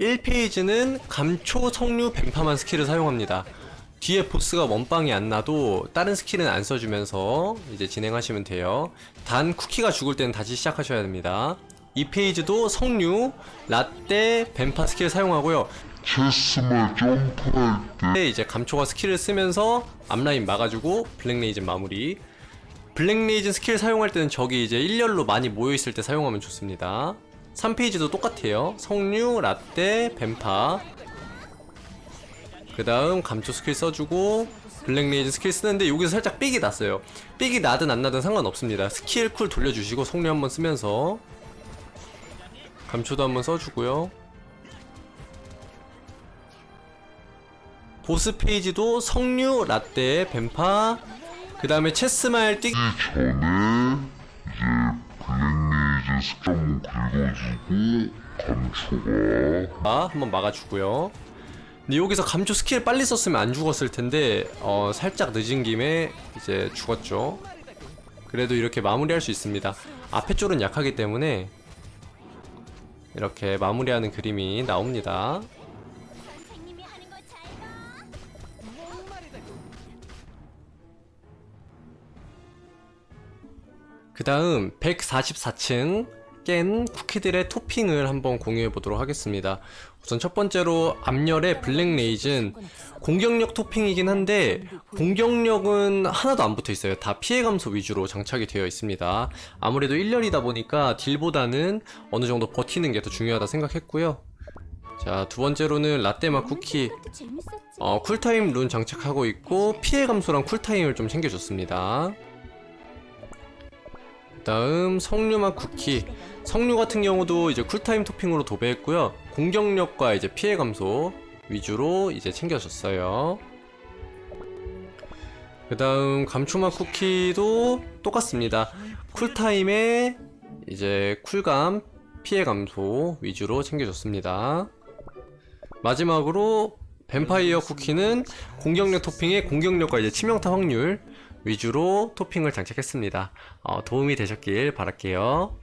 1페이지는 감초 석류 뱀파만 스킬을 사용합니다. 뒤에 보스가 원빵이 안 나도 다른 스킬은 안 써주면서 이제 진행하시면 돼요. 단 쿠키가 죽을 때는 다시 시작하셔야 됩니다. 이 페이지도 석류, 라떼, 뱀파 스킬 사용하고요. 체스만 점프할 때때 이제 감초가 스킬을 쓰면서 앞라인 막아주고 블랙레이즌 마무리. 블랙레이즌 스킬 사용할 때는 저기 이제 일렬로 많이 모여있을 때 사용하면 좋습니다. 3페이지도 똑같아요. 석류, 라떼, 뱀파. 그 다음 감초 스킬 써주고 블랙레이즌 스킬 쓰는데 여기서 살짝 삑이 났어요. 삑이 나든 안 나든 상관없습니다. 스킬 쿨 돌려주시고 석류 한번 쓰면서 감초도 한번 써주고요. 보스 페이지도 석류, 라떼, 뱀파, 그 다음에 체스마일 띠 전에 이제 블랙레이즈 스킬 한번 긁어주고 감초가 한번 막아주고요. 근데 여기서 감초 스킬 빨리 썼으면 안 죽었을 텐데 어, 살짝 늦은 김에 이제 죽었죠. 그래도 이렇게 마무리할 수 있습니다. 앞에 쪽은 약하기 때문에 이렇게 마무리하는 그림이 나옵니다. 그 다음 144층 깬 쿠키들의 토핑을 한번 공유해 보도록 하겠습니다. 우선 첫 번째로 앞열의 블랙 레이즌 공격력 토핑이긴 한데 공격력은 하나도 안 붙어 있어요. 다 피해 감소 위주로 장착이 되어 있습니다. 아무래도 1열이다 보니까 딜보다는 어느 정도 버티는 게 더 중요하다 생각했고요. 자, 두 번째로는 라떼맛 쿠키. 어, 쿨타임 룬 장착하고 있고 피해 감소랑 쿨타임을 좀 챙겨줬습니다. 다음 석류맛 쿠키. 석류 같은 경우도 이제 쿨타임 토핑으로 도배했고요. 공격력과 이제 피해 감소 위주로 이제 챙겨줬어요. 그 다음 감초맛 쿠키도 똑같습니다. 쿨타임에 이제 쿨감, 피해 감소 위주로 챙겨줬습니다. 마지막으로 뱀파이어 쿠키는 공격력 토핑에 공격력과 이제 치명타 확률 위주로 토핑을 장착했습니다. 어, 도움이 되셨길 바랄게요.